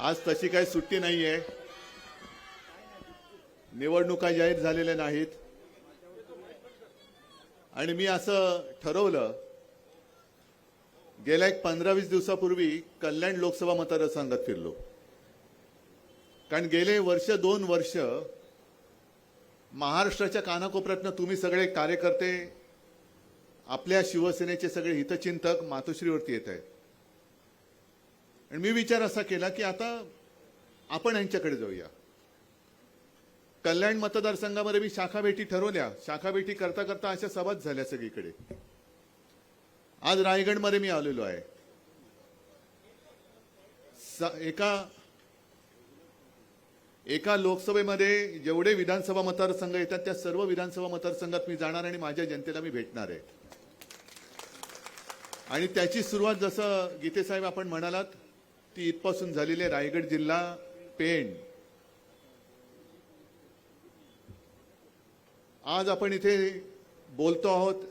आज तशी काही सुट्टी नाही आहे निवडणुका जाहीर झालेल्या नाहीत. आणि मी असं ठरवलं गेल्या एक पंधरा वीस दिवसापूर्वी कल्याण लोकसभा मतदारसंघात फिरलो. कारण गेले वर्ष दोन वर्ष महाराष्ट्राच्या कानाकोपऱ्यातनं तुम्ही सगळे कार्यकर्ते आपल्या शिवसेनेचे सगळे हितचिंतक मातोश्रीवरती येत आहेत. आणि मी विचार असा केला की आता आपण यांच्याकडे जाऊया. कल्याण मतदारसंघामध्ये मी शाखा भेटी ठरवल्या. शाखा भेटी करता करता अशा सभाच झाल्या सगळीकडे. आज रायगडमध्ये मी आलेलो आहे. स- एका एका लोकसभेमध्ये जेवढे विधानसभा मतदारसंघ येतात त्या सर्व विधानसभा मतदारसंघात मी जाणार आणि माझ्या जनतेला मी भेटणार आहे. आणि त्याची सुरुवात जसं गीतेसाहेब आपण म्हणालात ती इथपासून झालेली आहे रायगड जिल्हा पेण. आज आपण इथे बोलतो आहोत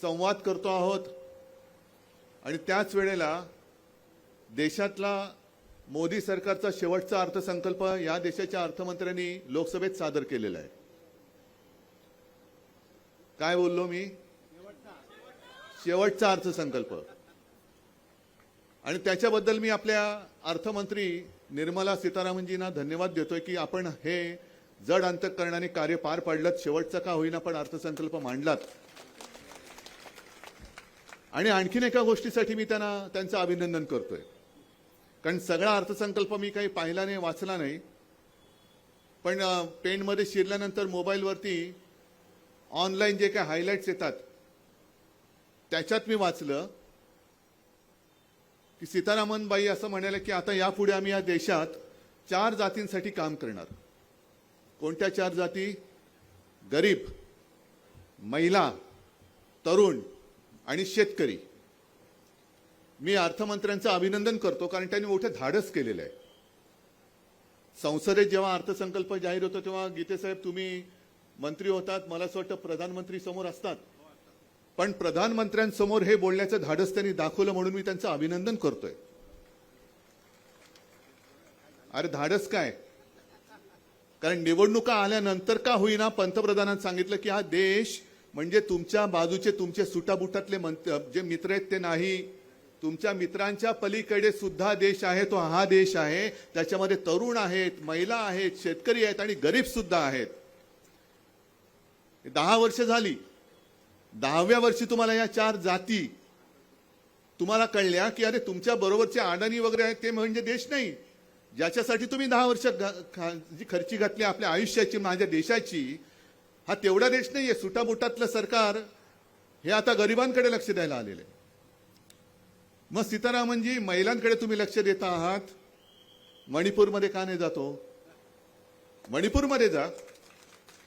संवाद करतो आहोत आणि त्याच वेळेला देशातला मोदी सरकारचा शेवटचा अर्थसंकल्प या देशाच्या अर्थमंत्र्यांनी लोकसभेत सादर केलेला आहे. काय बोललो मी? शेवटचा अर्थसंकल्प. आणि त्याच्याबद्दल मी आपल्या अर्थमंत्री निर्मला सीतारामनजींना धन्यवाद देतोय की आपण हे जड अंतकरणाने कार्य पार पाडलं शेवटचा का होईना पण अर्थसंकल्प मांडलात. आणि आणखीन एका गोष्टीसाठी मी त्यांना त्यांचं अभिनंदन करतोय. कारण सगळा अर्थसंकल्प मी काही पाहिला नाही वाचला नाही. पण पेनमध्ये शिरल्यानंतर मोबाईलवरती ऑनलाईन जे काही हायलाईट्स येतात त्याच्यात मी वाचलं. की सीतारामनबाई असं म्हणाले की आता यापुढे आम्ही या देशात चार जातींसाठी काम करणार. कोणत्या चार जाती? गरीब महिला तरुण आणि शेतकरी. मी अर्थमंत्र्यांचं अभिनंदन करतो कारण त्यांनी मोठं धाडस केलेलं आहे. संसदेत जेव्हा अर्थसंकल्प जाहीर होतो तेव्हा गीतेसाहेब तुम्ही मंत्री होतात. मला असं वाटतं प्रधानमंत्री समोर असतात. पण प्रधानमंत्र्यांसमोर हे बोलण्याचं धाडस त्यांनी दाखवलं म्हणून मी त्यांचं अभिनंदन करतोय. अरे धाडस काय? कारण निवडणुका आल्यानंतर का होईना पंतप्रधानांनी सांगितलं की हा देश म्हणजे तुमच्या बाजूचे तुमचे सुटाबुटातले जे मित्र आहेत ते नाही. तुमच्या मित्रांच्या पलीकडे सुद्धा देश आहे तो हा देश आहे. त्याच्यामध्ये तरुण आहेत महिला आहेत शेतकरी आहेत आणि गरीब सुद्धा आहेत. दहा वर्ष झाली. दहाव्या वर्षी तुम्हाला या चार जाती तुम्हाला कळल्या की अरे तुमच्या बरोबरचे अडाणी वगैरे आहेत ते म्हणजे देश नाही. ज्याच्यासाठी तुम्ही दहा वर्ष जी खर्ची घातली आपल्या आयुष्याची माझ्या देशाची हा तेवढा देश नाहीये. सुटाबुटातलं सरकार हे आता गरिबांकडे लक्ष द्यायला आलेलं आहे. मग सीतारामनजी महिलांकडे तुम्ही लक्ष देता आहात. मणिपूरमध्ये का नाही जातो? मणिपूरमध्ये जा.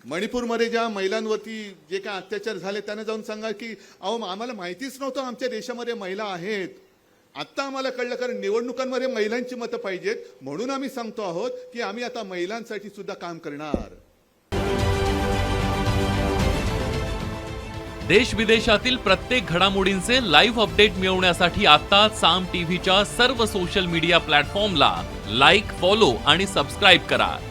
मणिपूरमध्ये ज्या महिलांवरती जे काय अत्याचार झाले त्यांना जाऊन सांगा की अहो आम्हाला माहितीच नव्हतं आमच्या देशामध्ये महिला आहेत. आत्ता आम्हाला कळलं कारण निवडणुकांमध्ये महिलांची मतं पाहिजेत. म्हणून आम्ही सांगतो आहोत की आम्ही आता महिलांसाठी सुद्धा काम करणार. देश विदेशातील प्रत्येक घडामोडींचे लाईव्ह अपडेट मिळवण्यासाठी आता साम टीव्हीच्या सर्व सोशल मीडिया प्लॅटफॉर्मला लाईक फॉलो आणि सबस्क्राईब करा.